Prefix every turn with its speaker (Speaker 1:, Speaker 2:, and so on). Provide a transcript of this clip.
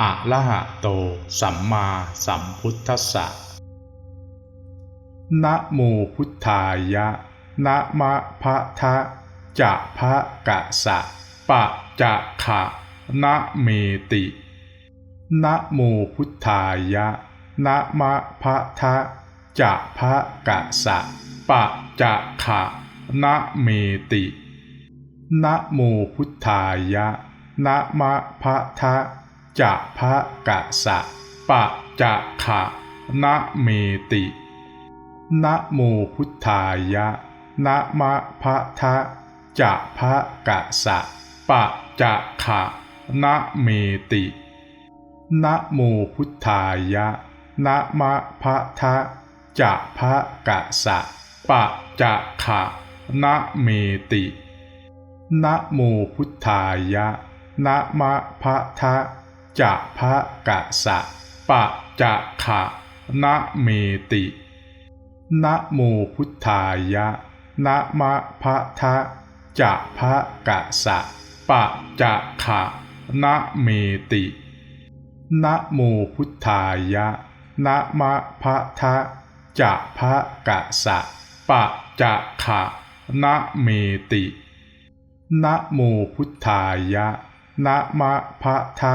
Speaker 1: อะระหะโต สัมมาสัมพุทธัสสะนะโมพุทธายะนะมะพะทะจะพะกะสะปะจะขะนะเมตินะโมพุทธายะนะมะพะทะจะพะกะสะปะจะขะนะเมตินะโมพุทธายะนะมะพะทะ จะพะกะสะปะจะขะนะเมตินะโมพุทธายะนะมะพะทะจะพะกะสะปะจะขะนะเมตินะโมพุทธายะนะมะพะทะจะพะกะสะปะจะขะนะเมตินะโมพุทธายะนะมะพะทะ จะพะกะสะปะจะขะนะเมตินะโมพุทธายะนะมะพะทะจะพะกะสะปะจะขะนะเมตินะโมพุทธายะนะมะพะทะจะพะกะสะปะจะขะนะเมตินะโมพุทธายะนะมะพะทะ